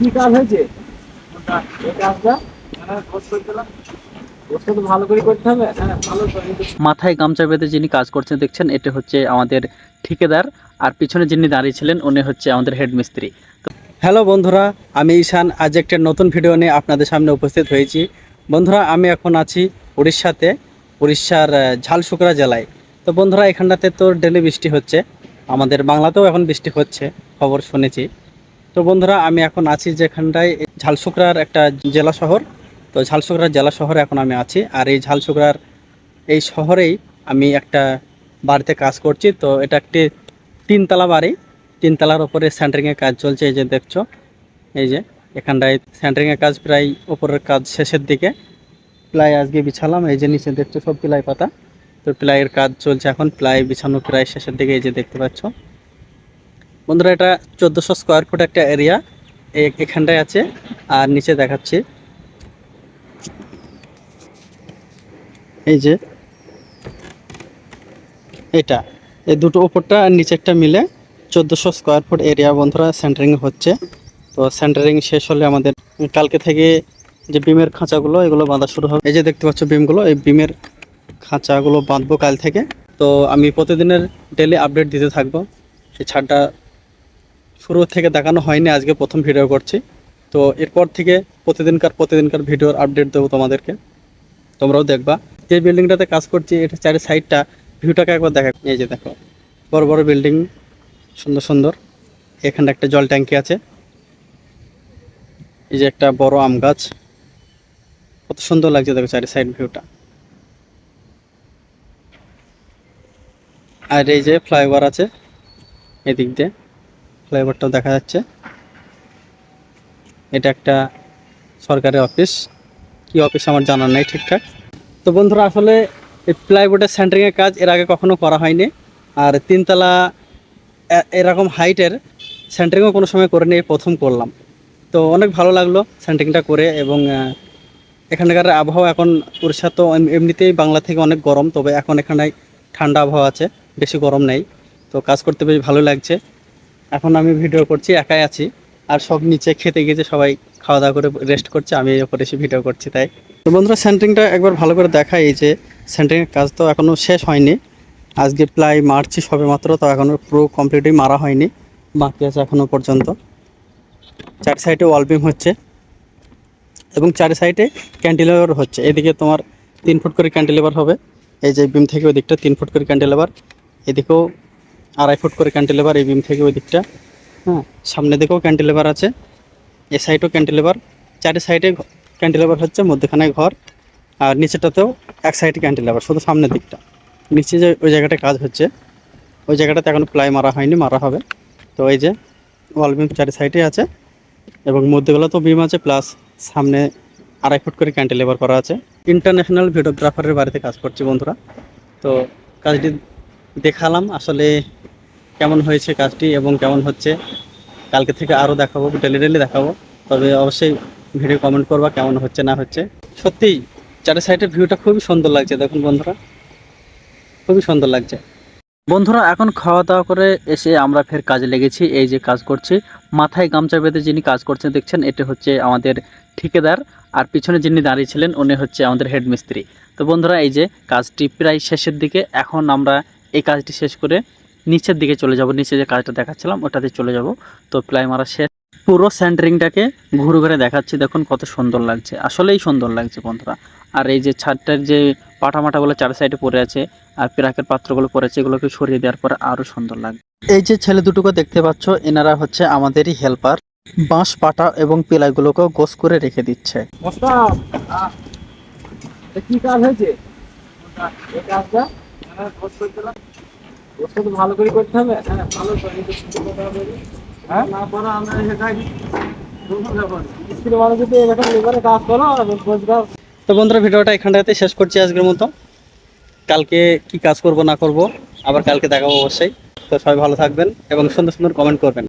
কি কাজ হয়েছে? হ্যাঁ হ্যাঁ মাথায় গামছা বেঁধে যিনি কাজ করছেন দেখছেন, এটা হচ্ছে আমাদের ঠিকাদার। আর পিছনে যিনি দাঁড়িয়ে ছিলেন, উনি হচ্ছে আমাদের হেড মিস্ত্রি। হ্যালো বন্ধুরা, আমি ঈশান। আজ একটা নতুন ভিডিও নিয়ে আপনাদের সামনে উপস্থিত হয়েছি। বন্ধুরা, আমি এখন আছি উড়িষ্যাতে, উড়িষ্যার ঝালসুকরা জেলায়। তো বন্ধুরা, এখানটাতে তো ডেলি বৃষ্টি হচ্ছে। আমাদের বাংলাতেও এখন বৃষ্টি হচ্ছে, খবর শুনেছি। তো বন্ধুরা, আমি এখন আছি যেখানটায় ঝালসুকরার একটা জেলা শহর। তো ঝালসুকরার জেলা শহরে এখন আমি আছি, আর এই ঝালসুকরার এই শহরেই আমি একটা বাড়িতে কাজ করছি। তো এটা একটি তিনতলা বাড়ি, তিনতলার ওপরে সেন্টারিংয়ের কাজ চলছে, এই যে দেখছ। এই যে, এখানটায় সেন্টারিংয়ের কাজ প্রায় ওপরের কাজ শেষের দিকে। প্লাই আজকে বিছালাম, এই যে নিচে দেখছ সব প্লাই পাতা। তো প্লাইয়ের কাজ চলছে এখন, প্লাই বিছানো প্রায় শেষের দিকে, এই যে দেখতে পাচ্ছ। বন্ধুরা, এটা চোদ্দোশো স্কোয়ার ফুট একটা এরিয়া এখানটায় আছে, আর নিচে দেখাচ্ছি। এই যে, এটা। এই দুটো ওপরটা আর নিচেরটা মিলে চোদ্দোশো স্কোয়ার ফুট এরিয়া বন্ধুরা সেন্টারিং হচ্ছে। তো সেন্টারিং শেষ হলে আমাদের কালকে থেকে যে বিমের খাঁচাগুলো, এগুলো বাঁধা শুরু হবে। এই যে দেখতে পাচ্ছ বিমগুলো, এই বিমের খাঁচাগুলো বাঁধবো কাল থেকে। তো আমি প্রতিদিনের ডেলি আপডেট দিতে থাকব। এই ছাদটা শুরু থেকে দেখানো হয়নি, আজকে প্রথম ভিডিও করছি। তো এরপর থেকে প্রতিদিনকার প্রতিদিনকার ভিডিওর আপডেট দেবো তোমাদেরকে। তোমরাও দেখবা। যে বিল্ডিংটাতে কাজ করছি, এটা চারি সাইডটা ভিউটাকে একবার দেখা এই যে দেখো, বড় বড় বিল্ডিং সুন্দর সুন্দর। এখানে একটা জল ট্যাঙ্কি আছে। এই যে একটা বড় আম গাছ। কত সুন্দর লাগছে দেখো চারি সাইড ভিউটা আর এই যে ফ্লাইওভার আছে, এদিক দিয়ে। ফ্লাইওভারটাও দেখা যাচ্ছে। এটা একটা সরকারি অফিস। কি অফিস আমার জানা নেই ঠিকঠাক। তো বন্ধুরা, আসলে এই প্লাইবোর্ডের সেন্টারিংয়ের কাজ এর আগে কখনো করা হয়নি। আর তিনতলা এরকম হাইটের সেন্টারিংও কোনো সময় করে নিয়ে প্রথম করলাম। তো অনেক ভালো লাগল সেন্টারিংটা করে এবং এখানকার আবহাওয়া এখন উড়িষ্যা তো এমনিতেই বাংলা থেকে অনেক গরম, তবে এখন এখানে ঠান্ডা আবহাওয়া আছে, বেশি গরম নেই। তো কাজ করতে বেশ ভালো লাগছে। এখন আমি ভিডিও করছি, একাই আছি। আর সব নিচে খেতে গেছে সবাই খাওয়া দাওয়া করে রেস্ট করছে, আমি এই ওপরে এসে ভিডিও করছি তাই। তো বন্ধুরা সেন্টারিংটা একবার ভালো করে দেখাই যে সেন্টারিংয়ের কাজ তো এখনও শেষ হয়নি। আজকে প্রায় মারছি সবে মাত্র, তো এখনও পুরো কমপ্লিটই মারা হয়নি, বাকি আছে এখনও পর্যন্ত। চার সাইডে ওয়ালবিম হচ্ছে, এবং চার সাইডে ক্যান্টিলেভার হচ্ছে। এদিকে তোমার তিন ফুট করে ক্যান্টিলেভার হবে, এই যে বিম থেকে ওই দিকটা তিন ফুট করে ক্যান্টিলেভার এদিকেও আড়াই ফুট করে ক্যান্টিলেভার এই বিম থেকে ওই দিকটা। হ্যাঁ সামনে দিকেও ক্যান্টিলেভার আছে, এ সাইডও ক্যান্টিলেভার চারি সাইডে ক্যান্টিলেভার হচ্ছে, মধ্যখানে ঘর, আর নিচেটাতেও এক সাইডে ক্যান্টিলেভার শুধু সামনের দিকটা। নিচে যে ওই জায়গাটা কাজ হচ্ছে, ওই জায়গাটাতে এখন প্লাই মারা হয়নি, মারা হবে। তো এই যে ওয়াল বিম চারি সাইডে আছে, এবং মধ্যগুলো তো বিম আছে প্লাস সামনে আড়াই ফুট করে ক্যান্টিলেভার করা আছে। ইন্টারন্যাশনাল ভিডিওগ্রাফারের বাড়িতে কাজ করছি বন্ধুরা। তো কাজটি দেখালাম আসলে কেমন হয়েছে কাজটি এবং কেমন হচ্ছে। কালকে থেকে আরও দেখাবো, ডেলি ডেলি দেখাবো। তবে অবশ্যই ভিডিও কমেন্ট করবা কেমন হচ্ছে, না হচ্ছে। সত্যিই চারি সাইডের ভিউটা খুবই সুন্দর লাগছে, দেখুন বন্ধুরা। খুবই সুন্দর লাগছে। বন্ধুরা, এখন খাওয়া দাওয়া করে এসে আমরা ফের কাজে লেগেছি, এই যে কাজ করছি। মাথায় গামছা বেঁধে যিনি কাজ করছেন, দেখছেন, এটা হচ্ছে আমাদের ঠিকাদার। আর পিছনে যিনি দাঁড়িয়ে ছিলেন, উনি হচ্ছে আমাদের হেড মিস্ত্রি। তো বন্ধুরা, এই যে কাজটি প্রায় শেষের দিকে, এখন আমরা এই কাজটি শেষ করে নিচের দিকে চলে যাব। নিচে যে কাজটা দেখাচ্ছিলাম, ওটাতে চলে যাব। তো প্লাই মারা শেষ। পুরো সেন্টারিংটাকে ঘুরে ঘুরে দেখাচ্ছি। দেখুন কত সুন্দর লাগছে। আসলেই সুন্দর লাগছে বন্ধুরা। আর এই যে ছাদটার যে পাটা মাটাগুলো চার সাইডে পড়ে আছে, আর পিরাকের পাত্রগুলো পড়েছে এগুলোকে সরিয়ে দেওয়ার পরে আরও সুন্দর লাগবে এই যে ছেলে দুটোকে দেখতে পাচ্ছ, এনারা হচ্ছে আমাদেরই হেল্পার বাঁশ, পাটা এবং পিলাইগুলোকেও গোস করে রেখে দিচ্ছে। কি কাজ হয়েছে? তো ভালো করে করতে হবে হ্যাঁ তো বন্ধুরা, ভিডিওটা এখানটাতে শেষ করছি আজকের মতো। কালকে কি কাজ করব না করব, আবার কালকে দেখাবো অবশ্যই। তো সবাই ভালো থাকবেন এবং সুন্দর সুন্দর কমেন্ট করবেন।